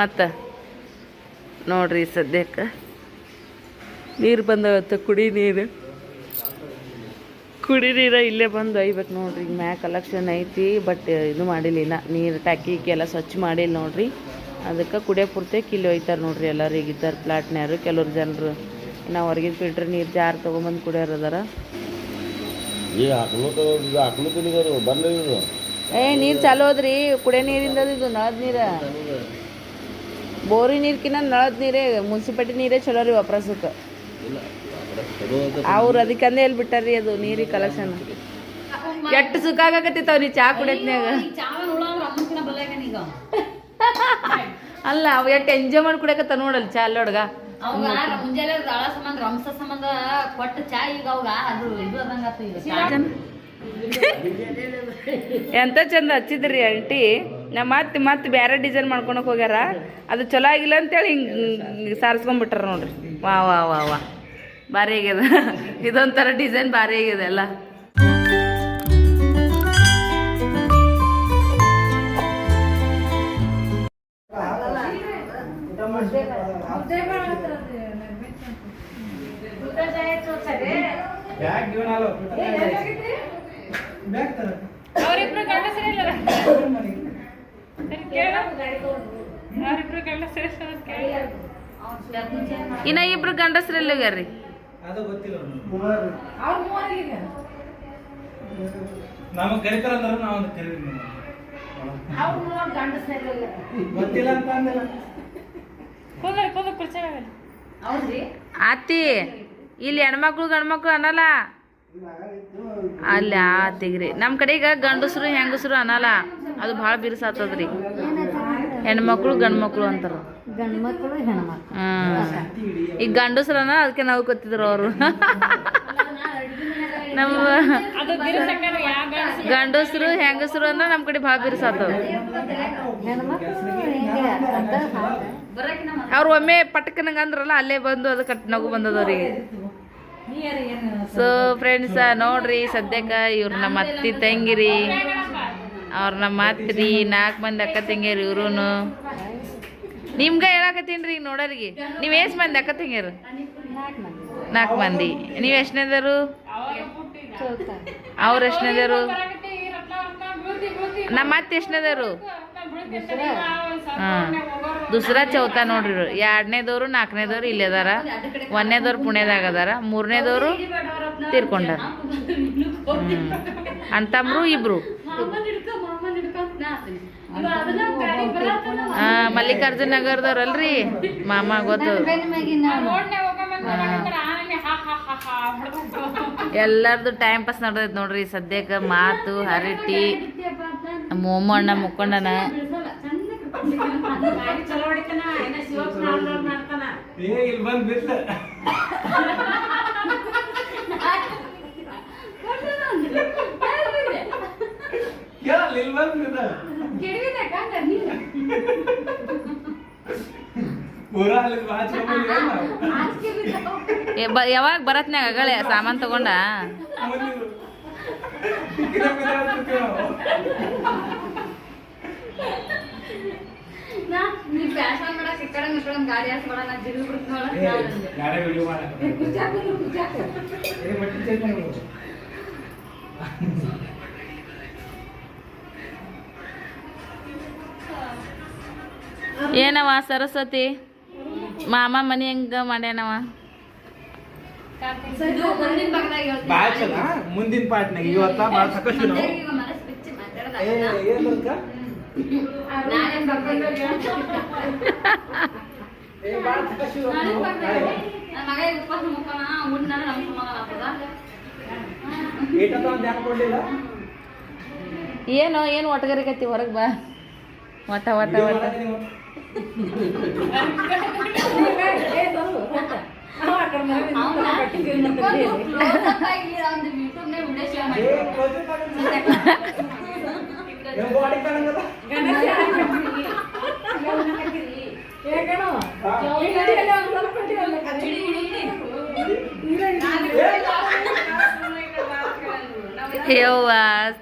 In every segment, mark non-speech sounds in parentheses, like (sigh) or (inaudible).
ಮತ್ತು ನೋಡ್ರಿ ಸದ್ಯಕ್ಕೆ. ನೀರು ಬಂದವತ್ತು ಕುಡಿ ನೀರು. ಕುಡಿ ನೀರು ಇಲ್ಲೇ ಬಂದು ಒಯ್ಬೇಕು ನೋಡ್ರಿ ಮ್ಯಾಗ ಕಲೆಕ್ಷನ್ ಐತಿ ಬಟ್ ಇದು ಮಾಡಿಲ್ಲ ನೀರು ಟ್ಯಾಕಿ ಎಲ್ಲ ಸ್ವಚ್ಛ ಮಾಡಿಲ್ಲ ನೋಡ್ರಿ. ಅದಕ್ಕೆ ಕುಡಿಯೋ ಪೂರ್ತಿ ಕಿಲ್ಲಿ ಒಯ್ತಾರೆ ನೋಡ್ರಿ ಎಲ್ಲರೂ ಇದ್ದಾರೆ ಪ್ಲಾಟ್ನ್ಯಾರು. ಕೆಲವ್ರು ಜನರು ಇನ್ನು ಹೊರಗಿನ ಫಿಲ್ಟ್ರ್ ನೀರು ಜಾರ್ ತೊಗೊಂಬಂದು ಕುಡಿಯೋರು ಅದಾರ. ಏ ನೀರು ಚಾಲು ಹೋದ್ರಿ ಕುಡಿಯೋ ನೀರಿಂದ ಇದು ನಳದ ನೀರ. ಬೋರಿ ನೀರ್ಕಿನ್ನ ನಳದ ನೀರೇ ಮುನ್ಸಿಪಾಲ್ಟಿ ನೀರೇ ಚಲೋ ರೀ ವಾಪರಸಕ್ಕೆ ಅವ್ರು ಅದಕ್ಕಂದೇ ಎಲ್ಲಿ ಬಿಟ್ಟಾರ್ರಿ ಅದು ನೀರಿ ಕಲೆಕ್ಷನ್ ಎಷ್ಟು ಸುಖ ಆಗಕತ್ತಿತ್ತಾವ ನೀ ಚಾ ಕುಡಿಯತ್ನ್ಯಾಗ. ಅಲ್ಲ ಅವ್ ಎಷ್ಟು ಎಂಜಾಯ್ ಮಾಡಿ ಕುಡಿಯಕತ್ತ ನೋಡಲ್ ಚಾ ಅಲ್ಲೊಡ್ಗ ಅವಾಗ ಮುಂಜಾನೆ ಸಂಬಂಧ ರಂಸ ಸಂಬಂಧ ಕೊಟ್ಟ ಚಾ ಈಗ ಅವಾಗ ಅದು ಇದು ಅದಂಗ. (laughs) ಎಂತ ಚಂದ ಹಚ್ಚಿದ್ರಿ ಆಂಟಿ? ನಾ ಮತ್ತೆ ಮತ್ತೆ ಬೇರೆ ಡಿಸೈನ್ ಮಾಡ್ಕೊಳಕ್ ಹೋಗ್ಯಾರ. ಅದು ಚಲೋ ಆಗಿಲ್ಲ ಅಂತೇಳಿ ಹಿಂಗೆ ಸಾರಿಸ್ಕೊಂಡ್ಬಿಟ್ರ ನೋಡ್ರಿ. ವಾ ವಾ ವಾ ವಾ. ಭಾರಿ ಆಗ್ಯದ. (laughs) ಇದೊಂಥರ ಡಿಸೈನ್ ಭಾರಿ ಆಗ್ಯದ ಎಲ್ಲ. ಬ್ಯಾಗ್ ಬ್ಯಾಗ್ ತರ ಇಲ್ಲ ಇನ್ನ ಇಬ್ರು ಗಂಡಸರಲ್ಲ ರೀ ಅದು ಆತಿ ಇಲ್ಲಿ ಹೆಣ್ಮಕ್ಳು ಗಂಡ್ಮಕ್ಳು ಅನ್ನಲ್ಲ. ಅಲ್ಲಿ ಆತಿಗ್ರಿ ನಮ್ಮ ಕಡೆ ಈಗ ಗಂಡಸರು ಹೆಂಗಸರು ಅನ್ನಲ್ಲ. ಅದು ಭಾಳ ಬಿರುಸಾತದ್ರಿ. ಹೆಣ್ಮಕ್ಳು ಗಂಡ್ಮಕ್ಳು ಅಂತಾರ. ಗಂಡ್ಮಕ್ಳು ಹೆಣ್ಮಕ್ಳು. ಹ್ಮ್. ಈಗ ಗಂಡಸ್ರು ಅನ್ನ ಅದಕ್ಕೆ ನಾವು ಗೊತ್ತಿದ್ರು ಅವರು. ನಮ್ಮ ಗಂಡಸರು ಹೆಂಗಸರು ಅಂದ್ರೆ ನಮ್ಮ ಕಡೆ ಭಾಳ ಬಿರುಸಾತದ. ಅವ್ರು ಒಮ್ಮೆ ಪಟ್ಕನಂಗ ಅಂದ್ರಲ್ಲ ಅಲ್ಲೇ ಬಂದು ಅದು ಕಟ್ ನಗು ಬಂದದ ಅವ್ರಿಗೆ ಸೊ ಫ್ರೆಂಡ್ಸ ನೋಡ್ರಿ, ಸದ್ಯಕ್ಕೆ ಇವ್ರು ನಮ್ಮ ಅತ್ತಿ ತಂಗಿರಿ, ಅವ್ರ ನಮ್ಮ ಅತ್ತಿ ನಾಲ್ಕು ಮಂದಿ ಅಕ್ಕ ತಂಗಿಯರು ಇವ್ರು ನಿಮ್ಗೆ ಹೇಳಕತ್ತೀನಿ ರೀ ನೋಡೋರಿಗೆ. ನೀವು ಎಷ್ಟು ಮಂದಿ ಅಕ್ಕ ತಂಗಿಯರು? ನಾಲ್ಕು ಮಂದಿ. ನೀವು ಎಷ್ಟನೇದಾರು ಅವ್ರು ಎಷ್ಟನೇದಾರು ನಮ್ಮ ಅತ್ತೆ ಎಷ್ಟನೇದರು ಹಾಂ ದುಸ್ರಾ ಚೌತ ನೋಡ್ರಿ. ಎರಡನೇದವ್ರು ನಾಲ್ಕನೇದವ್ರು ಇಲ್ಲೇ ಅದಾರ ಒಂದನೇದವ್ರು ಪುಣ್ಯದಾಗ ಅದಾರ ಮೂರನೇದವ್ರು ತೀರ್ಕೊಂಡಾರ. ಅಣ್ತಮ್ರು ಇಬ್ರು. ಮಲ್ಲಿಕಾರ್ಜುನ ಮಲ್ಲಿಕಾರ್ಜುನ್ ನಗರದವ್ರಲ್ರಿ. ಮಾಮ ಗೊತ್ತು. ಎಲ್ಲಾರ್ದು ಟೈಮ್ ಪಾಸ್ ನಡ್ದೈತೆ ನೋಡ್ರಿ. ಸದ್ಯಕ್ಕ ಮಾತು ಹರಟಿ ಮೋಮಣ್ಣ ಬಿದ್ದ ಪೂರ ಬ ಯಾವಾಗ ಬರತ್ನಾಗ ಅಗಳೆ ಸಾಮಾನ್ ತಗೊಂಡ? ಏನವ ಸರಸ್ವತಿ? ಮಾಮ ಮನಿ ಹೆಂಗ ಮಾಡ್ಯಾನವ? ಇದು ಮುಂದಿನ ಪಾರ್ಟ್ನಾಗ ಇವತ್ತ ಬಾಳ ಸಾಕಷ್ಟು ನಾವು. ಏನ್ ಏನು ಏನು ಒಟ್ಟಗರಿಕತ್ತಿ ಹೊರಗೆ ಬಾ. ಒಟ ಒಟ ಯವ್ವ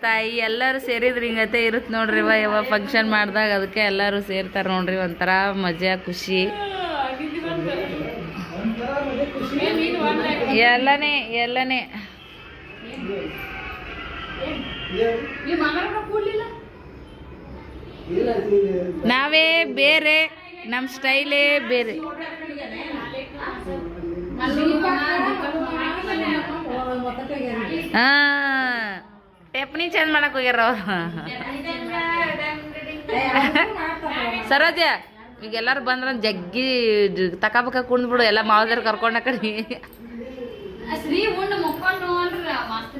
ತಾಯಿ ಎಲ್ಲರೂ ಸೇರಿದ್ರೆ ಹಿಂಗತೆ ಇರುತ್ತೆ ನೋಡ್ರಿ ಇವ ಯಾವ ಫಂಕ್ಷನ್ ಮಾಡಿದಾಗ ಅದಕ್ಕೆ ಎಲ್ಲರೂ ಸೇರ್ತಾರೆ ನೋಡ್ರಿ ಒಂಥರ ಮಜಾ ಖುಷಿ. ಎಲ್ಲನೇ ಎಲ್ಲನೇ. ನಾವೇ ಬೇರೆ ನಮ್ಮ ಸ್ಟೈಲೇ ಬೇರೆ. ಟೆಪ್ನಿ ಚೇಂಜ್ ಮಾಡಕ್ ಹೋಗ್ಯಾರ ಅವ್ರು. ಈಗ ಎಲ್ಲಾರು ಬಂದ್ರ ಜಗ್ಗಿ ತಕಾಬಕ ಕುಂದ್ಬಿಡು, ಎಲ್ಲ ಮಾವದ್ರ ಕರ್ಕೊಂಡ ಕಡೆ. ಶ್ರೀ ಉಂಡು ಮುಕ್ಕೊಂಡು ಮಸ್ತ್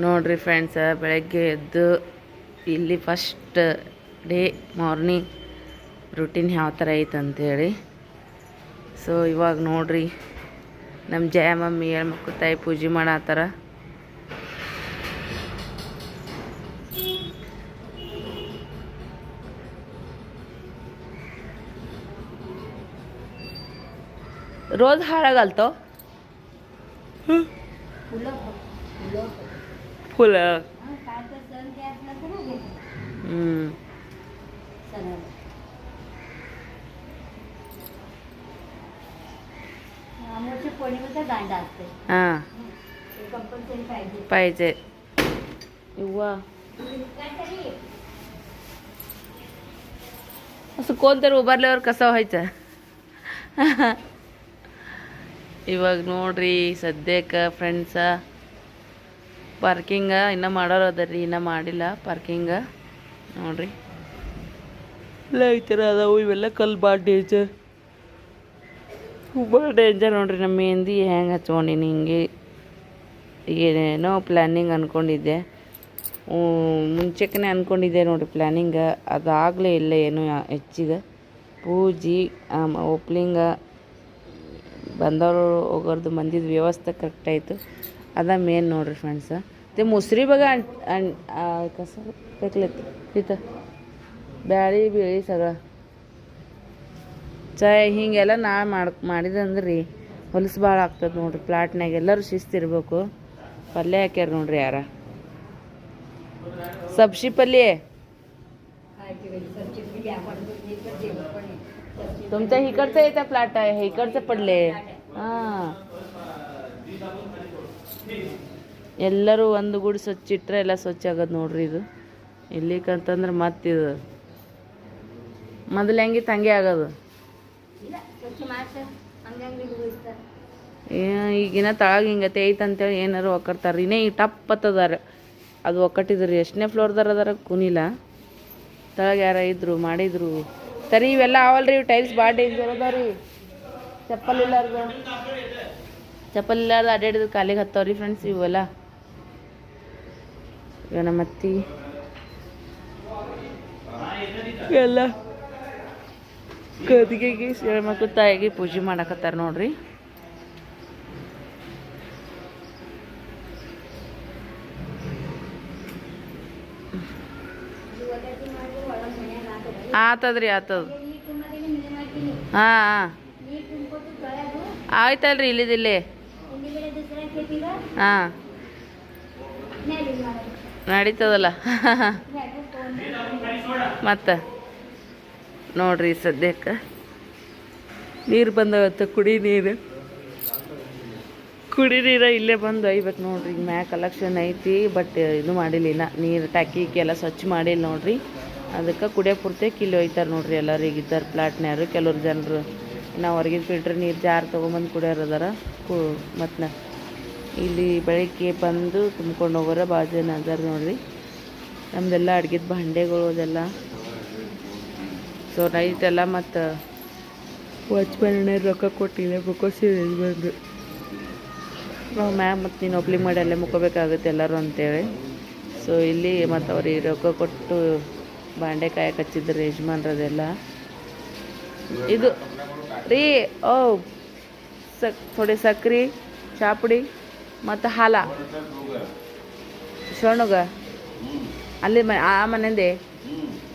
ನೋಡ್ರಿ ಫ್ರೆಂಡ್ಸ ಬೆಳಗ್ಗೆ ಎದ್ದು ಇಲ್ಲಿ ಫಸ್ಟ್ ಡೇ ಮಾರ್ನಿಂಗ್ ರುಟೀನ್ ಯಾವ ಥರ ಐತೆ ಅಂತೇಳಿ. ಸೊ ಇವಾಗ ನೋಡ್ರಿ ನಮ್ಮ ಜಯ ಮಮ್ಮಿ ಹೆಣ್ಮಕ್ಳು ತಾಯಿ ಪೂಜೆ ಮಾಡತ್ತಾರ रोज हार घालतो. फुलं. हा. पाहिजे. पाहिजे. वा. असं कोणतरी उभारल्यावर कसं व्हायचं? (laughs) ಇವಾಗ ನೋಡ್ರಿ ಸದ್ಯಕ್ಕೆ ಫ್ರೆಂಡ್ಸ ಪಾರ್ಕಿಂಗ ಇನ್ನೂ ಮಾಡೋರು ಅದರಿ ಇನ್ನೂ ಮಾಡಿಲ್ಲ ಪಾರ್ಕಿಂಗ ನೋಡ್ರಿ. ಎಲ್ಲ ಈ ಥರ ಅದಾವು ಇವೆಲ್ಲ ಕಲ್ಲು ಭಾಳ ಡೇಂಜರ್ ಭಾಳ ಡೇಂಜರ್ ನೋಡ್ರಿ ನಮ್ಮ ಮೆಹಂದಿ ಹೆಂಗೆ ಹಚ್ಕೊಂಡಿನಿ ಹಿಂಗೆ. ಏನೇನೋ ಪ್ಲ್ಯಾನಿಂಗ್ ಅಂದ್ಕೊಂಡಿದ್ದೆ ಮುಂಚೆನೇ ಅಂದ್ಕೊಂಡಿದ್ದೆ ನೋಡಿರಿ ಪ್ಲ್ಯಾನಿಂಗ ಅದಾಗಲೇ ಇಲ್ಲ ಏನು ಹೆಚ್ಚಿಗೆ. ಪೂಜೆ ಓಪ್ಲಿಂಗ ಬಂದವರು ಹೋಗೋರ್ದು ಮಂದಿದು ವ್ಯವಸ್ಥೆ ಕರೆಕ್ಟ್ ಆಯಿತು. ಅದ ಮೇನ್ ನೋಡಿರಿ ಫ್ರೆಂಡ್ಸ ಮತ್ತು ಮುಸ್ರಿ ಬಗ್ಗೆ ಕಸ ಬೇಕ್ಲೈತಿ ಈತ ಬ್ಯಾಳಿ, ಬೀಳಿ ಸಗಳ ಚಾಯ್ ಹೀಗೆಲ್ಲ ನಾ ಮಾಡಿದೆ ಅಂದ್ರೆ ರೀ ಹೊಲಸು ಭಾಳ ಆಗ್ತದೆ ನೋಡ್ರಿ ಪ್ಲಾಟ್ನಾಗ ಎಲ್ಲರೂ ಶಿಸ್ತಿರ್ಬೇಕು ಪಲ್ಯ ಹಾಕ್ಯಾರ ನೋಡ್ರಿ ಯಾರ. ಸಬ್ಸಿ ಪಲ್ಯ. तुमच्या इकडचं येतं फ्लॅट आहे इकडचं पडले ಹಾಂ ಎಲ್ಲರೂ ಒಂದು ಗೂಡು ಸ್ವಚ್ಛ ಇಟ್ಟರೆ ಎಲ್ಲ ಸ್ವಚ್ಛ ಆಗೋದು ನೋಡ್ರಿ ಇದು ಇಲ್ಲಿಕಂತಂದ್ರೆ ಮತ್ತಿದು ಮೊದಲು ಹೆಂಗಿತ್ತು ಹಂಗೆ ಆಗೋದು ಸ್ವಚ್ಛ ಮಾಡ್ತಾರೆ ಹಂಗಂಗೆ ಬಿಡಿಸ್ತಾರೆ ಏ- ಈಗಿನ ತಳಗ ಹಿಂಗತೆ ಐತೆ ಅಂತೇಳಿ ಏನಾರು ಒಕ್ಕರ್ತಾರೆ ಇನ್ನೇ ಈಗ ಟಪ್ ಹತ್ತದಾರ ಅದು ಒಕ್ಕಟ್ಟಿದ್ರಿ ಎಷ್ಟನೇ ಫ್ಲೋರ್ದಾರ ಅದಾರ ಕುನಿಲ್ಲ ತಳಗ ಯಾರ ಇದ್ರು ಮಾಡಿದ್ರು ಸರಿ ಇವೆಲ್ಲ ಆವಲ್ರಿ ಟೈಲ್ಸ್ ಭಾಳ ಡೇಂಜರ್ ಅದಾವ್ರಿ. ಚಪ್ಪಲ್ ಇಲ್ಲಾರ್ದು. ಚಪ್ಪಲ್ ಇಲ್ಲಾರ್ದು ಅಡ್ಡಾಡಿದ್ರು ಕಾಲಿಗೆ ಹತ್ತವ್ರಿ ಫ್ರೆಂಡ್ಸ್ ಇವೆಲ್ಲ. ಇವ ನಮ್ಮ ಎಲ್ಲ ಗದಿಗೆಗೆ ಹೆಣ್ಮಕ್ಳು ತಾಯಿಗೆ ಪೂಜೆ ಮಾಡಕತ್ತಾರ ನೋಡ್ರಿ. ಆತದ್ರಿ ಆತದ. ಹಾಂ ಆಯ್ತಲ್ರಿ ಇಲ್ಲಿದಿಲ್ಲಿ ಹಾಂ. ನಡೀತದಲ್ಲ. (laughs) ಮತ್ತೆ? ನೋಡ್ರಿ ಸದ್ಯಕ್ಕೆ. ನೀರು ಬಂದವತ್ತು ಕುಡಿ ನೀರು. ಕುಡಿ ನೀರು ಇಲ್ಲೇ ಬಂದು ಒಯ್ಬೇಕು ನೋಡ್ರಿ ಮ್ಯಾಗ ಕಲೆಕ್ಷನ್ ಐತಿ ಬಟ್ ಇದು ಮಾಡಿಲ್ಲ ನೀರು ಟ್ಯಾಕಿ ಎಲ್ಲ ಸ್ವಚ್ಛ ಮಾಡಿಲ್ಲ ನೋಡ್ರಿ. ಅದಕ್ಕೆ ಕುಡಿಯೋ ಪೂರ್ತಿ ಕಿಲ್ಲಿ ಒಯ್ತಾರೆ ನೋಡ್ರಿ ಎಲ್ಲರೂ, ಈಗ ಇದ್ದಾರೆ ಪ್ಲಾಟ್ನ್ಯಾರು ಕೆಲವ್ರು ಜನರು. ನಾವು ಹೊರಗಿನ ಫಿಲ್ಟ್ರ್ ನೀರು ಜಾರ್ ತೊಗೊಂಬಂದು ಕುಡಿಯೋರು ಅದಾರ. ಕು, ಮತ್ತು ಇಲ್ಲಿ ಬೆಳಗ್ಗೆ ಬಂದು ತುಂಬ್ಕೊಂಡು ಹೋಗೋರ ಭಾಳ ಜನ ಅದಾರ ನೋಡ್ರಿ. ನಮ್ದೆಲ್ಲ ಅಡ್ಗಿದ ಭಾಂಡೆಗಳು ಅದೆಲ್ಲ. ಸೊ ನೈಟ್ ಎಲ್ಲ ಮತ್ತು ವಾಚ್ಮ್ಯಾನ್ ರೊಕ್ಕ ಕೊಟ್ಟಿಲ್ಲ ಬುಕ್ಕೋಸಿ ಬಂದು. ಮ್ಯಾಮ್ ಮತ್ತು ನೀನು ಒಬ್ಲಿ ಮಾಡಿ ಅಲ್ಲೇ ಮುಕ್ಕೋಬೇಕಾಗುತ್ತೆ ಎಲ್ಲರೂ ಅಂತೇಳಿ. ಸೊ ಇಲ್ಲಿ ಮತ್ತು ಅವ್ರಿಗೆ ರೊಕ್ಕ ಕೊಟ್ಟು ಬಾಂಡೆ ಕಾಯಕ್ಕೆ ಹಚ್ಚಿದ್ರು ಯಜಮಾನ್ರದೆಲ್ಲ. ಇದು ರೀ, ಓ, ಸಕ್ ಥೋಡೆ ಸಕ್ರೆ ಚಾಪುಡಿ ಮತ್ತು ಹಾಲ. ಶೋಣಗ ಅಲ್ಲಿ ಮ, ಆ ಮನೆಯಂದೆ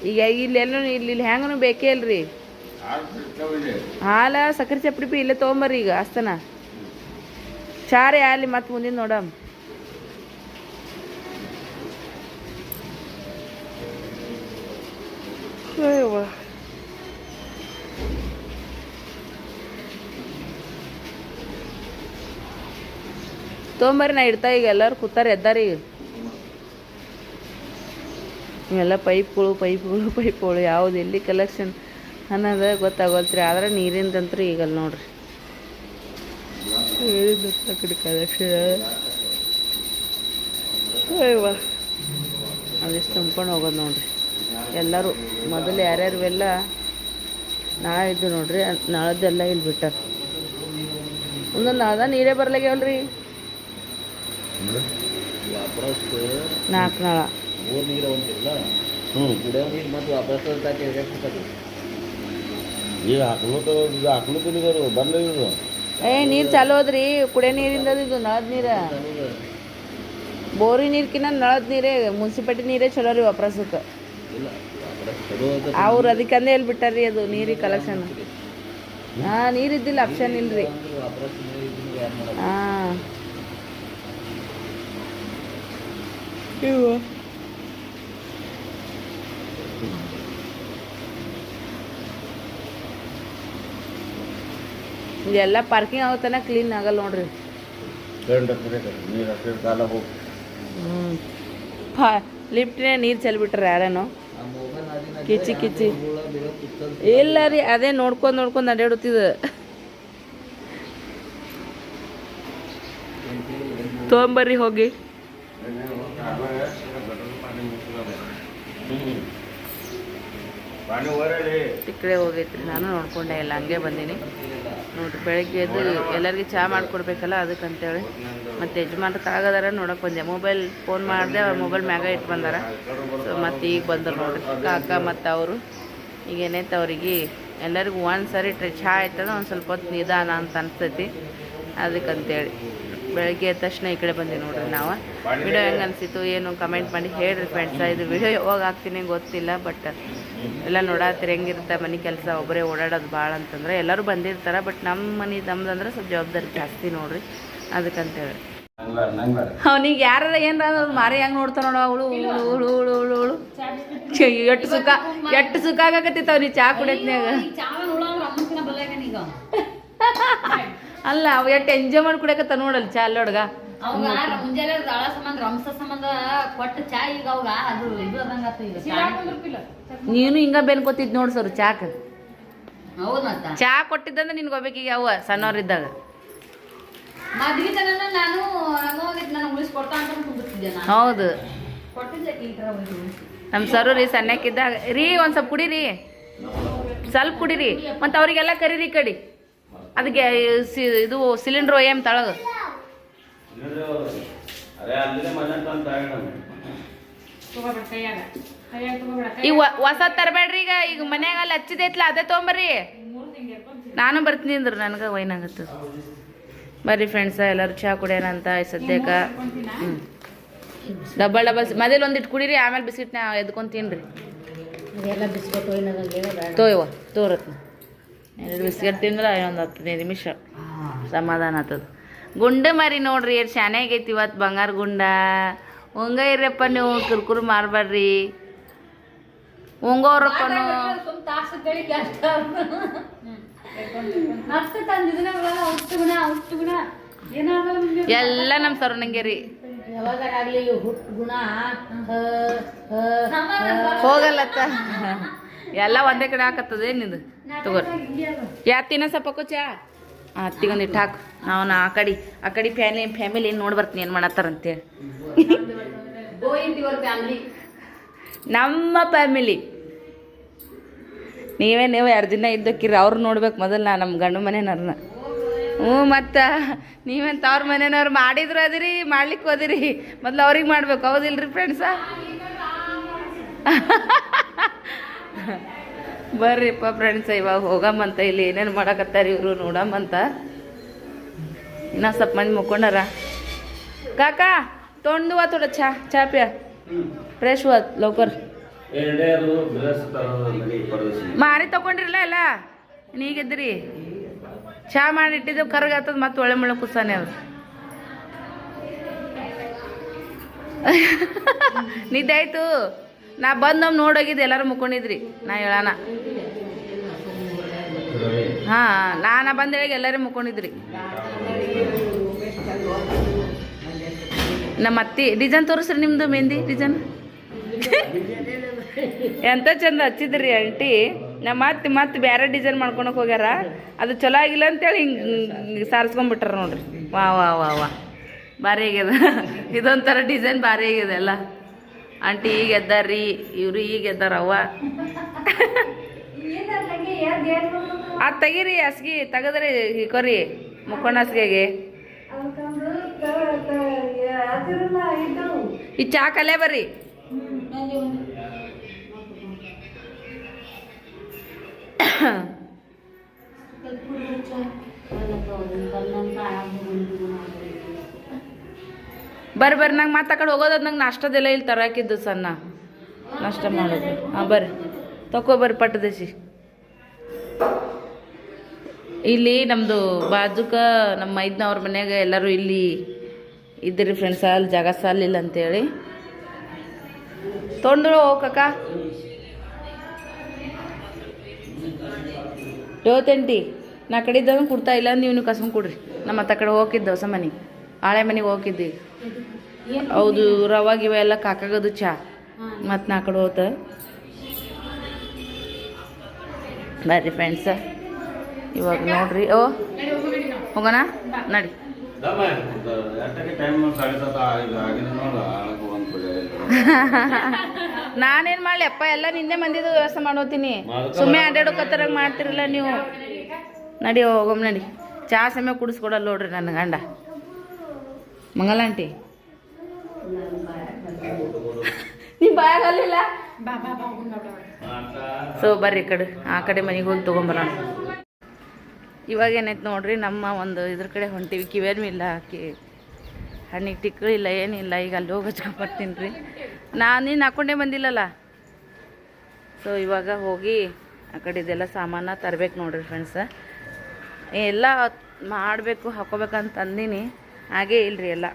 ಈಗ ಇಲ್ಲೆಲ್ಲೂ ಇಲ್ಲಿ ಇಲ್ಲಿ ಹೆಂಗೂ ಬೇಕೇ ಇಲ್ರಿ. ಹಾಲ ಸಕ್ಕರೆ ಚಪ್ಪಡಿ ಬಿ ಇಲ್ಲೇ ತೊಗೊಂಬರ್ರಿ ಈಗ, ಅಸ್ತನ. ಚಾರೆ ಅಲ್ಲಿ ಮತ್ತೆ ಮುಂದಿನ ನೋಡಮ್ ತೊಂಬರಿ ನಾ ಇಡ್ತಾ ಈಗ ಎಲ್ಲರೂ ಕೂತಾರೆ ಎದ್ದಾರಿ. ಈಗ ಇವೆಲ್ಲ ಪೈಪ್ಗಳು ಪೈಪ್ಗಳು ಪೈಪ್ಗಳು, ಯಾವ್ದು ಎಲ್ಲಿ ಕಲೆಕ್ಷನ್ ಅನ್ನೋದು ಗೊತ್ತಾಗೋಲ್ತ್ರಿ, ಆದ್ರೆ ನೀರಿಂದಂತ್ರು ಈಗಲ್ಲ ನೋಡ್ರಿ. ನೀರಿಂದಂತ್ರ ಕಡೆ ಕಲೆಕ್ಷನ್ ಅಯ್ಯವ್ವ ಅದಿಷ್ಟು ತುಂಬ್ಕೊಂಡು ಹೋಗೋದು ನೋಡ್ರಿ. ಎಲ್ಲರೂ, ಮೊದಲು ಯಾರ್ಯಾರು ಎಲ್ಲ ನಾಳೆ ಇದ್ದು ನೋಡ್ರಿ ನಾಳದ್ದೆಲ್ಲ ಇಲ್ಲಿ ಬಿಟ್ಟಾರ. ಒಂದೊಂದು ನಾಳ್ದ ನೀರೇ ಬರ್ಲಾಗ್ಯಾವಲ್ರಿ ನಾಲ್ಕು ನಾಳ. ಈಗ ಹಾಕ್ಲತ್ತ ಇದು ಹಾಕ್ಲತ್ತೀನಿಗರು ಬಂದ ಇವರು. ಏ, ನೀರು ಚಾಲು ಹೋದ್ರಿ ಕುಡಿಯೋ ನೀರಿಂದ ಇದು ನಳದ ನೀರ. ಬೋರಿ ನೀರ್ಕಿನ್ನ ನಳದ ನೀರೇ, ಮುನ್ಸಿಪಾಲ್ಟಿ ನೀರೇ ಚಲೋ ರೀ ವಾಪರಸಕ್ಕೆ ಅವ್ರು ಅದಕ್ಕಂದೇ ಎಲ್ಲಿ ಬಿಟ್ಟಾರ್ರಿ ಅದು ನೀರಿಗೆ ಕಲೆಕ್ಷನ್ ಹಾಂ, ನೀರು ಇದ್ದಿಲ್ಲ, ಆಪ್ಷನ್ ಇಲ್ರಿ. ಹಾಂ. ಇದೆಲ್ಲ ಪಾರ್ಕಿಂಗ್ ಆಗೋತನ ಕ್ಲೀನ್ ಆಗಲ್ಲ ನೋಡ್ರಿ. ಹ್ಞೂ ಲಿಫ್ಟ್ನೇ ನೀರು ಚೆಲ್ಬಿಟ್ರೆ ಯಾರೇನೋ. ಕಿಚಿ ಕಿಚಿ ಇಲ್ಲ ರೀ ಅದೇ ನೋಡ್ಕೊಂಡು ನೋಡ್ಕೊಂಡು ನಡೆಯುತ್ತಿದ್ದು ತೊಗೊಂಬರ್ರಿ ಹೋಗಿ. ಈ ಕಡೆ ಹೋಗೈತ್ರಿ ನಾನು ನೋಡ್ಕೊಂಡೆ ಇಲ್ಲ ಹಂಗೆ ಬಂದೀನಿ. ನೋಡ್ರಿ, ಬೆಳಗ್ಗೆ ಎದ್ದು ಎಲ್ಲರಿಗೆ ಚಹಾ ಮಾಡಿಕೊಡ್ಬೇಕಲ್ಲ ಅದಕ್ಕಂತೇಳಿ. ಮತ್ತು ಯಜಮಾನ್ರು ತಾಗದಾರ ನೋಡಕ್ಕೆ ಬಂದೆ. ಮೊಬೈಲ್ ಫೋನ್ ಮಾಡಿದೆ, ಅವ್ರ ಮೊಬೈಲ್ ಮ್ಯಾಗ ಇಟ್ಟು ಬಂದಾರ. ಸೊ ಮತ್ತು ಈಗ ಬಂದರು ನೋಡ್ರಿ, ಕಾಕ ಮತ್ತು ಅವರು. ಈಗ ಏನೈತೆ ಅವ್ರಿಗೆ, ಎಲ್ಲರಿಗೂ ಒಂದು ಸರಿ ಟ್ರೆ ಚಹಾ ಆಯ್ತಂದ್ರೆ ಒಂದು ಸ್ವಲ್ಪ ಹೊತ್ತು ನಿಧಾನ ಅಂತ ಅನ್ಸ್ತೈತಿ. ಅದಕ್ಕಂತೇಳಿ. ಬೆಳಗ್ಗೆ ಎದ್ದ ತಕ್ಷಣ ಈ ಕಡೆ ಬಂದೀವಿ ನೋಡ್ರಿ ನಾವು. ವಿಡಿಯೋ ಹೆಂಗೆ ಅನಿಸಿತು ಏನು ಕಮೆಂಟ್ ಮಾಡಿ ಹೇಳ್ರಿ ಫ್ರೆಂಡ್ಸ ಇದು ವಿಡಿಯೋ ಯಾವಾಗ ಹಾಕ್ತೀನಿ ಗೊತ್ತಿಲ್ಲ ಬಟ್ ಎಲ್ಲ ನೋಡಾತ್ರಿ ಹೆಂಗಿರುತ್ತೆ ಮನೆ ಕೆಲಸ ಒಬ್ಬರೇ ಓಡಾಡೋದು ಭಾಳ ಅಂತಂದ್ರೆ ಎಲ್ಲರೂ ಬಂದಿರ್ತಾರೆ ಬಟ್ ನಮ್ಮ ಮನೆ ನಮ್ದಂದ್ರೆ ಸ್ವಲ್ಪ ಜವಾಬ್ದಾರಿ ಜಾಸ್ತಿ ನೋಡ್ರಿ ಅದಕ್ಕಂತೇಳಿ. ಅವನಿಗೆ ಯಾರ ಏನಾರ ಮಾರಿ ಹೆಂಗೆ ನೋಡ್ತಾವ ನೋಡ ಅವಳು ಉಳು ಉಳು ಉಳು ಉಳು ಎಷ್ಟು ಸುಖ ಎಷ್ಟು ಸುಖ ಆಗಕತ್ತಿತ್ತು ಅವ್ನಿಗೆ ಚಾ ಕುಡಿಯತ್ನ್ಯಾಗ. (laughs) ಅಲ್ಲ ಅವ ಎಷ್ಟು ಎಂಜಾಯ್ ಮಾಡಿ ಕುಡಿಯಕತ್ತ ನೋಡಲ್ಲ ಚಾ ಅಲ್ಲೊಡ್ಗ ಅವಾಗ ಮುಂಜಾನೆ ದಾಳ ಸಂಬಂಧ ರಂಸ ಸಂಬಂಧ ಕೊಟ್ಟ ಚಾ ಈಗ ಅವಾಗ ಅದು ಇದು ಅದಂಗಾತು ಈಗ ನೀನು ಹಿಂಗ ಬೆನ್ಕೋತಿದ್ ನೋಡ್ ಸರ್ ಚಾಕ್. ಹೌದ್ ಮತ್ತ. ಚಾ ಕೊಟ್ಟಿದ್ದಂದ್ರೆ ನಿನ್ಗೆ ಹೋಗ್ಬೇಕೀಗ ಅವ ಸಣ್ಣವ್ರಿದ್ದಾಗ ಮದ್ವಿ ತನನ ನಾನು ಉಳಿಸ್ಕೊಡ್ತಾ ಅಂತ ಕುಂದಿರ್ತಿದ್ದೆ ಹೌದು. ನಮ್ಮ ಸರು ರೀ ಸಣ್ಣಕ್ಕಿದ್ದಾಗ ರೀ ಒಂದು ಸ್ವಲ್ಪ ಕುಡೀರಿ. ಸ್ವಲ್ಪ ಕುಡೀರಿ. ಮತ್ತು ಅವರಿಗೆಲ್ಲ ಕರೀರಿ ಕಡಿ. ಅದಕ್ಕೆ ಸಿ ಇದು ಸಿಲಿಂಡ್ರ್ ಒಯ್ಯಮ್ ತಳಗ. ಈಗ ಹೊಸ ತರಬೇಡ್ರಿ ಈಗ ಈಗ ಮನ್ಯಾಗ ಅಲ್ಲಿ ಹಚ್ಚಿದೈತ್ಲ ಅದೇ ತೊಗೊಂಬರ್ರಿ. ನಾನು ಬರ್ತೀನಿ ಅಂದ್ರೆ ನನಗೆ ವೈನಾಗತ್ತ. ಬರ್ರಿ ಫ್ರೆಂಡ್ಸ ಎಲ್ಲರೂ ಚಹಾ ಕುಡಿಯೋಣ ಅಂತ ಸದ್ಯಕ್ಕೆ. ಹ್ಞೂ ಡಬಲ್ ಡಬಲ್ ಮೊದಲು ಒಂದಿಟ್ಟು ಕುಡೀರಿ ಆಮೇಲೆ ಬಿಸ್ಕಿಟ್ನ ಎದ್ಕೊಂತೀನಿ ರೀ ತೋಯ್ವ ತೋರತ್ನ. ಎರಡು ಬಿಸ್ಕೆಟ್ ತಿಂದ್ರೆ ಒಂದು ಹದಿನೈದು ನಿಮಿಷ. ಸಮಾಧಾನ ಆತದ ಗುಂಡ ಮರಿ ನೋಡ್ರಿ ಎಷ್ಟು ಶಾನ್ಯಾಗೈತಿ ಇವತ್ತು ಬಂಗಾರ ಗುಂಡ. ಹಂಗ ಇರಪ್ಪ ನೀವು ಕಿರ್ಕುರು ಮಾರಬೇಡ್ರಿ. ಏನಾಗಲ್ಲ ಎಲ್ಲ ನಮ್ಮ ಸರೌಂಡಿಂಗೆ ರೀ ಹೋಗಲ್ಲತ್ತ ಎಲ್ಲ ಒಂದೇ ಕಡೆ ಹಾಕತ್ತದ ಏನಿದು ತಗೋರಿ. ಯಾತಿನ ಸ್ವಲ್ಪ ಚಾ? ಅತ್ತಿಗೊಂದು ಇಟ್ಟು ಹಾಕು. ನಾವು ಆ ಕಡೆ ಆ ಕಡೆ ಫ್ಯಾಮಿಲಿ ಫ್ಯಾಮಿಲಿ ಏನು ನೋಡಿ ಬರ್ತೀನಿ ಏನು ಮಾಡತ್ತಾರಂತೇಳಿ ನಮ್ಮ ಫ್ಯಾಮಿಲಿ. ನೀವೇ, ನೀವು ಎರಡು ದಿನ ಇದ್ದಕ್ಕಿರಿ ಅವ್ರು ನೋಡ್ಬೇಕು ಮೊದಲು ನಾ ನಮ್ಮ ಗಂಡು ಮನೆಯವ್ರನ್ನ. ಹ್ಞೂ, ಮತ್ತು ನೀವೇನು ತವ್ರ ಮನೆಯವ್ರು ಮಾಡಿದ್ರು ಅದಿರಿ, ಮಾಡ್ಲಿಕ್ಕೆ ಹೋದಿರಿ ಮೊದಲು ಅವ್ರಿಗೆ ಮಾಡ್ಬೇಕು, ಹೌದಿಲ್ರಿ ಫ್ರೆಂಡ್ಸ (laughs) (laughs) ಬರ್ರಿಪ್ಪ ಫ್ರೆಂಡ್ಸ್ ಇವಾಗ ಹೋಗಮ್ಮಂತ ಇಲ್ಲಿ ಏನೇನು ಮಾಡಕತ್ತಾರ ಇವರು ನೋಡಮ್ಮಂತ ಇನ್ನೂ ಸ್ವಲ್ಪ ಮಂದಿ ಮುಕ್ಕೊಂಡಾರ? ಕಾಕಾ ತೊಂಡು ವಾ ತೋಡ ಚಾ ಚಾ ಪಿಯ. ಫ್ರೆಶ್ ವಾ ಲೌಕರ್. ಮಾರಿ ತಗೊಂಡಿರಲ್ಲ ಎಲ್ಲ? ನೀಗಿದ್ರಿ ಚಾ ಮಾಡಿ ಇಟ್ಟಿದ್ದು ಕರ್ಗಾತದ ಮತ್ತೆ ಒಳ್ಳೆ ಮುಳ್ಳ ಕುಸಾನೆ ಅವ್ರು. (laughs) ನಿದ್ದೆ ಆಯಿತು. ನಾ ಬಂದು ನಮ್ಮ ನೋಡೋಗಿದ್ದು ಎಲ್ಲರೂ ಮುಕೊಂಡಿದ್ರಿ ನಾ ಹೇಳಣ ಹಾ ನಾನ ಹೇಳಿ ಎಲ್ಲರೂ ಮುಕೊಂಡಿದ್ರಿ ನಮ್ಮ ಅತ್ತಿ ಡಿಸೈನ್ ತೋರಿಸ್ರಿ ನಿಮ್ದು ಮೆಹಂದಿ ಡಿಸೈನ್ ಎಂತ ಚಂದ ಹಚ್ಚಿದ್ರಿ ಆಂಟಿ. ನಮ್ಮ ಅತ್ತಿ ಮತ್ತೆ ಬೇರೆ ಡಿಸೈನ್ ಮಾಡ್ಕೊಳಕ್ ಹೋಗ್ಯಾರ. ಅದು ಚಲೋ ಆಗಿಲ್ಲ ಅಂತೇಳಿ ಹಿಂಗೆ ಸಾರಿಸ್ಕೊಂಡ್ಬಿಟ್ರ ನೋಡ್ರಿ. ವಾ ವಾ ವಾ ವಾ. ಭಾರಿ ಆಗ್ಯದ. (laughs) ಇದೊಂಥರ ಡಿಸೈನ್ ಭಾರಿ ಆಗ್ಯದ ಎಲ್ಲ. ಆಂಟಿ ಈಗ ಎದ್ದಾರ್ರಿ ಇವ್ರು ಈಗ ಎದ್ದಾರ ಆ ಅದು ತೆಗೀರಿ ಹಾಸ್ಗಿ ತೆಗದ್ರಿ ಕೊರಿ ಮುಕ್ಕೊಂಡ ಹಾಸಿಗೆಗೆ ಈ ಚಾ ಕಲೆ ಬರ್ರಿ. (coughs) ಬರ್ರಿ ಬರ್ರಿ ನಂಗೆ ಮತ್ತೆ ಆ ಕಡೆ ನಂಗೆ ನಾಷ್ಟದೆಲ್ಲ ಇಲ್ಲಿ ತರಾಕಿದ್ದು ಸಣ್ಣ. ನಾಷ್ಟ ಮಾಡೋದು. ಹಾಂ, ಬರ್ರಿ. ತಕೋ ಪಟ್ಟದಸಿ ಇಲ್ಲಿ ನಮ್ಮದು ಬಾಜುಕ ನಮ್ಮ ಮೈದ್ನವ್ರ ಮನೆಯಾಗ ಎಲ್ಲರೂ ಇಲ್ಲಿ ಇದ್ದೀರಿ ಫ್ರೆಂಡ್ಸ್ ಅಲ್ಲಿ ಜಾಗ ಸಾಲಿಲ್ಲ ಅಂತೇಳಿ. ತೊಂದ್ರೆ ಹೋಗಕ್ಕ ಯೋತೆಂಟಿ ನಾ ಕಡೆ ಇದ್ದವನು ಕೊಡ್ತಾ ಇಲ್ಲ ನೀವು ಕಸ್ಕೊಂಡು ಕೊಡ್ರಿ. ನಮ್ಮ ಹತ್ತ ಕಡೆ ಹೋಗಿದ್ದೆ ಹೊಸ ಮನೆಗೆ ಹಳೆ ಮನೆಗೆ ಹೋಗಿದ್ದಿ. ಹೌದು ರವಾ ಗಿವ ಎಲ್ಲ ಕಾಕಾಗದು ಚಾ. ಮತ್ತು ನಾ ಕಡೆ ಹೋತ. ಬರ್ರಿ ಫ್ರೆಂಡ್ಸ ಇವಾಗ ನೋಡ್ರಿ. ಓ, ಹೋಗೋಣ? ನಡಿ. (laughs) ನಾನೇನ್ ಮಾಡ್ಲಿ? ಅಪ್ಪ ಎಲ್ಲ ನಿನ್ನೆ ಮಂದಿದು ವ್ಯವಸ್ಥೆ ಮಾಡೋತೀನಿ. ಸುಮ್ಮನೆ ಅಡ್ಡಾಡೋಕತ್ತರಂಗೆ ಮಾಡ್ತಿರಲ್ಲ ನೀವು. ನಡಿ, ಹೋಗಮ್ ನಡಿ. ಚಾ ಸಮಯ ಕುಡಿಸ್ಕೊಡಲ್ಲ ನೋಡ್ರಿ ನನ್ನ ಗಂಡ. ಮಂಗಲ ಆಂಟಿ (laughs) ನಿಮ್ಮ ಬಾಯಾಗ ಅಲ್ಲಿಲ್ಲ? ಸೊ ಬರ್ರಿ ಕಡೆ. ಆ ಕಡೆ ಮನೆಗೆ ಹೋಗಿ ತೊಗೊಂಬರೋಣ. ಇವಾಗ ಏನೈತೆ ನೋಡ್ರಿ ನಮ್ಮ ಒಂದು ಇದ್ರ ಕಡೆ ಹೊಂಟಿವಿ. ಕಿವೇನು ಇಲ್ಲ ಕಿ ಹಣ್ಣಿಗೆ ಟಿಕ್ಕಳು ಇಲ್ಲ ಏನಿಲ್ಲ ಈಗ ಅಲ್ಲಿ ಹೋಗಿ ಹಚ್ಕೊಂಬರ್ತೀನಿ ರೀ. ನಾನು ನೀನು ಹಾಕ್ಕೊಂಡೇ ಬಂದಿಲ್ಲಲ್ಲ? ಸೊ ಇವಾಗ ಹೋಗಿ ಆ ಕಡೆ ಇದೆಲ್ಲ ಸಾಮಾನ ತರಬೇಕು ನೋಡ್ರಿ ಫ್ರೆಂಡ್ಸ ಎಲ್ಲ ಮಾಡಬೇಕು ಹಾಕೋಬೇಕಂತ ಅಂದೀನಿ. ಹಾಗೇ ಇಲ್ರಿ ಎಲ್ಲ.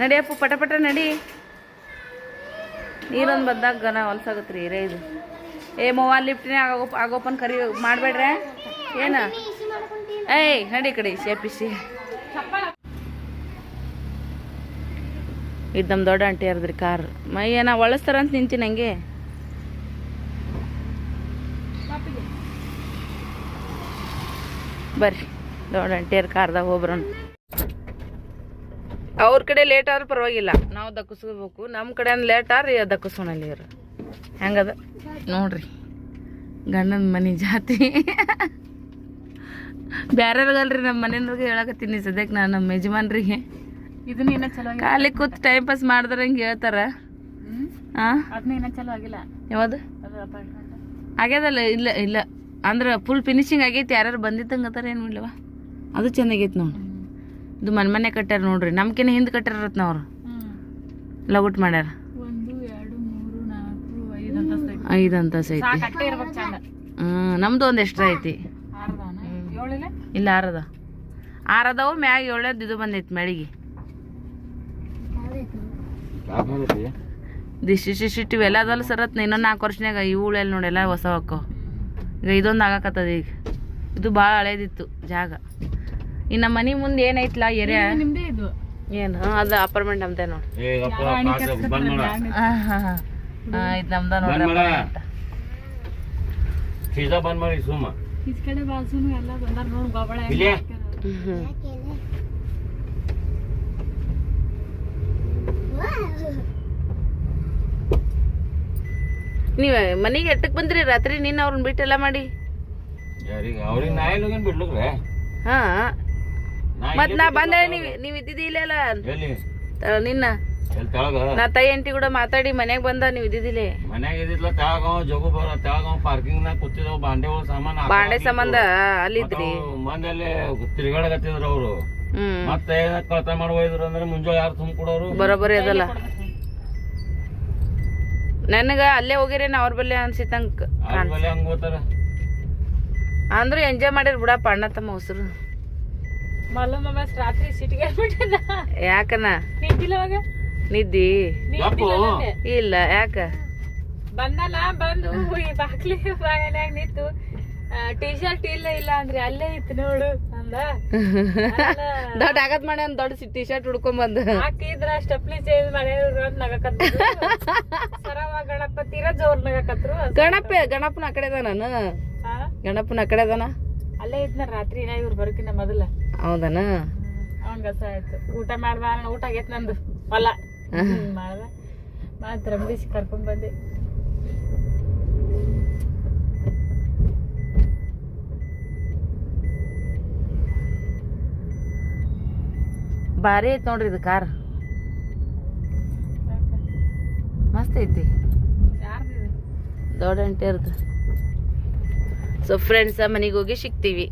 ನಡಿಯಪ್ಪ ಪಟ ಪಟ ನಡಿ. ನೀರೊಂದು ಬಂದಾಗ ಗನ ಹೊಲ್ಸಾಗತ್ತೆ ರೀ ಇದು. ಏ ಮೊಬೈಲ್ ಲಿಫ್ಟ್ನೇ ಆಗೋ ಆಗೋಪನ್ ಕರಿ, ಮಾಡಬೇಡ್ರೆ? ಏನ? ಏಯ್, ನಡಿ ಕಡಿ ಶೇಪಿಸಿ ಇದು ನಮ್ಮ ದೊಡ್ಡ ಆಂಟಿ ಯಾರದ್ರಿ, ಕಾರ್. ಮೈ, ಏನ ಒಳಸ್ತಾರಂತ ನಿಂತೀನಿ ಹಂಗೆ ಬರ್ರಿ, ದೊಡ್ಡ ಆಂಟಿಯರ್ ಕಾರ್ದಾಗ ಹೋಗ್ಬರೋಣ. ಅವ್ರ ಕಡೆ ಲೇಟ್ ಆದ್ರೂ ಪರವಾಗಿಲ್ಲ. ನಾವು ದಕ್ಕಿಸ್ಕೋಬೇಕು. ನಮ್ಮ ಕಡೆ ಲೇಟ್ ಆದ್ರೆ ದಕ್ಕಿಸೋಣ ಇವ್ರು? ಹೆಂಗದ? ನೋಡ್ರಿ. ಗಂಡನ ಮನೆ ಜಾತಿ. ಬ್ಯಾರಲ್ರಿ ನಮ್ಮ ಮನೆಯವ್ರಿಗೆ ಹೇಳಕತ್ತೀನಿ ಸದ್ಯಕ್ಕೆ ನಾನು ನಮ್ಮ ಯಜಮಾನ್ರಿಗೆ. ಇದನ್ನ ಇನ್ನ ಚಲೋ ಖಾಲಿ ಕೂತ್ ಟೈಮ್ ಪಾಸ್ ಮಾಡಿದ್ರೆ ಹಿಂಗೆ ಹೇಳ್ತಾರ. ಚಲೋ ಆಗಿಲ್ಲ. ಯಾವುದು? ಆಗ್ಯದಲ್ಲ ಇಲ್ಲ ಇಲ್ಲ. ಅಂದ್ರೆ ಫುಲ್ ಫಿನಿಶಿಂಗ್ ಆಗೈತಿ. ಯಾರು ಬಂದಿದ್ದಂಗೆ ಅದಾರ ಏನು ಇಲ್ಲವಾ? ಅದು ಚೆನ್ನಾಗೈತಿ ನೋಡಿ. ಇದು ಮನೆ ಮನೆ ಕಟ್ಟ್ಯಾರ ನೋಡ್ರಿ. ನಮ್ಕಿನ ಹಿಂದೆ ಕಟ್ಟ್ಯಾರತ್ನ ಅವ್ರು ಲಗುಟ್ ಮಾಡ್ಯಾರ. ಒಂದು ಎರಡು ಮೂರು ನಾಲ್ಕು ಐದು ಅಂತ ಐದು ಅಂತಸ್ ಐತಿ. ಕಟ್ಟೆ ಇರ್ಬೇಕು ಚಂದ. ಹ್ಮ್ ನಮ್ದು ಒಂದ್ ಎಕ್ಸ್ಟ್ರಾ ಐತಿ. ಇಲ್ಲ ಆರದ? ಆರದವು ಮ್ಯಾಗ ಏಳದ್ ಇದು ಬಂದೈತಿ ಮೆಳಿಗೆ ದಿಶಿ ಶಿಶಿಟ್ ಇವೆಲ್ಲ ಅದಲ್ಲ ಸರತ್ ಇನ್ನೊಂದು ನಾಲ್ಕು ವರ್ಷನಾಗ ನೋಡೆಲ್ಲ ನೋಡಿ ಎಲ್ಲ ಹೊಸ ಹಾಕೋ ಈಗ ಇದೊಂದು ಆಗಾಕತ್ತದ ಈಗ. ಇದು ಭಾಳ ಹಳೇದಿತ್ತು ಜಾಗ. ಇನ್ನು ಮನಿ ಮುಂದೆ ಏನೈತ್ಲಾ ಏರಿಯಾ ನಿಮ್ದೇ ಇದು. ಏನು? ಅದು ಅಪಾರ್ಟ್ಮೆಂಟ್ ನಮ್ದೇ ನೋಡಿ. ಇದು ನಮ್ದ ನೋಡ್ರಿ ಬಂದ್ ಮಾಡ. apartment. ಸೀದಾ ಬಂದ್ ಮಾಡಿ ಸುಮ್ಮ. ಈಚ ಕಡೆ ಬಾಜುನು ಎಲ್ಲ ಬಂದಾರ ನೋಡ್ ಗೊಬ್ಬಳ ಇಲ್ಲೇ ಹ್ಮ್. ನೀವ್ ಮನೆಗೆ ಎಟ್ಟಕ್ ಬಂದ್ರಿ? ರಾತ್ರಿ ನಿನ್ನ ಅವ್ರನ್ನ ಬಿಟ್ಟೆಲ್ಲ ಮಾಡಿ. ಯಾರಿಗೆ? ಅವ್ರಿಗೆ ನಾ ಎಲ್ಲಿ ಬಿಡ್ಲಕ್ರೆ ಹಾ. ಮತ್ ನಾ. ಬಂದೆ ನೀವ್ ನೀವ್ ಇದ್ದಿದ್ದಿ ತ- ನಿನ್ನ? ನಾ ತಾಯಿ ಎಂಟಿ ಕೂಡ ಮಾತಾಡಿ ಮನೆಗ್ ಬಂದ ನೀವ್ ಇದ್ದಿದ್ದಿಲ್ಲ ಮನ್ಯಾಗ ಇದ್ದಿದ್ಲ ತೆಳಗಾವ್ ಜಗು ಬರ ತೆಳಗಾವ್ ಪಾರ್ಕಿಂಗ್ ನಾಗ ಕೂತಿದ್ವು ಬಾಂಡೆ ಸಾಮಾನು ಬಾಂಡೆ. ಸಂಬಂಧ ಅಲ್ಲಿದ್ರಿ? ಮಂದಲ್ಲಿ ತಿರ್ಗಾಡಕತ್ತಿದ್ರು ಅವ್ರು. ಮತ್ತೆ ಕಳತ ಮಾಡಿ ಹೋಯ್ದ್ರು ಅಂದ್ರೆ ಮುಂಜಾನೆ ಯಾರು ತುಂಬ ಕೊಡೋರು? ಬರೋಬ್ಬರಿ ಅದಲ್ಲ ನನಗ ಅಲ್ಲೇ ಹೋಗಿರೇನ ಅವ್ರ ಬಲ್ಲೆ ಅನ್ಸಿತ್ತಂಗ ಅಂದ್ರೂ ಎಂಜಾಯ್ ಮಾಡಿರ್ ಬಿಡಪ್ಪ ಅಣ್ಣ ತಮ್ಮ ಹೊಸರು ಮಲ್ಲ ಮಮ್ಮ ರಾತ್ರಿ ಸಿಟಿಗೆ ಬಿಟ್ಟಿದ್ದ ಯಾಕನ ನಿಂತಿಲ್ಲ ಅವಾಗ ನಿದ್ದಿ? ಇಲ್ಲ ಯಾಕ? ಬಂದಲ್ಲ ಬಂದು ಈ ಬಾಕ್ಲಿ (laughs) ಬಾಯಲ್ಯಾಗ ನಿಂತು. ಟೀ ಶರ್ಟ್ ಇಲ್ಲ ಇಲ್ಲ ಅಂದ್ರೆ ಅಲ್ಲೇ ಇತ್ತು ನೋಡು ಅಂದ. (laughs) ದೊಡ್ಡ ಆಗತ್ ಮಾಡ ದೊಡ್ಡ ಟಿ ಶರ್ಟ್ ಹುಡ್ಕೊಂಡ್ ಬಂದ. ಹಾಕಿದ್ರ ಸ್ಟೆಪ್ಲಿ ಚೇಂಜ್ ಮಾಡ್ಯಾರ ಅಂತ ನಗಕತ್ರು. (laughs) ಸರವ ಗಣಪತಿರ ಜೋರ್ ನಗಕತ್ರು. ಗಣಪ ಗಣಪನ ಆ ಕಡೆ ಆ, ಗಣಪನ ಆ ಕಡೆ ಅದಾನ? ಅಲ್ಲೇ ಇದ್ನ ರಾತ್ರಿ ನಾ ಇವ್ರು ಬರೋಕಿನ ಮೊದಲ. ಹೌದನ? ಗಸ ಆಯ್ತು. ಊಟ ಮಾಡ್ದ ಊಟ ಆಗೈತೆ ನಂದು ಹೊಲ. ಮಾಡ್ದ. ಮಾತ್ರ ರಂಬಿಸಿ ಕರ್ಕೊಂಡ್ ಬಂದೆ. ಭಾರಿ ಐತ್ ನೋಡ್ರಿ ಇದು ಕಾರ್. ಮಸ್ತ್ ಐತಿ? ದೊಡ್ಡ ಅಂಟೆ ಸೊ ಫ್ರೆಂಡ್ಸ್ ಮನೆಗೆ ಹೋಗಿ ಸಿಗ್ತೀವಿ.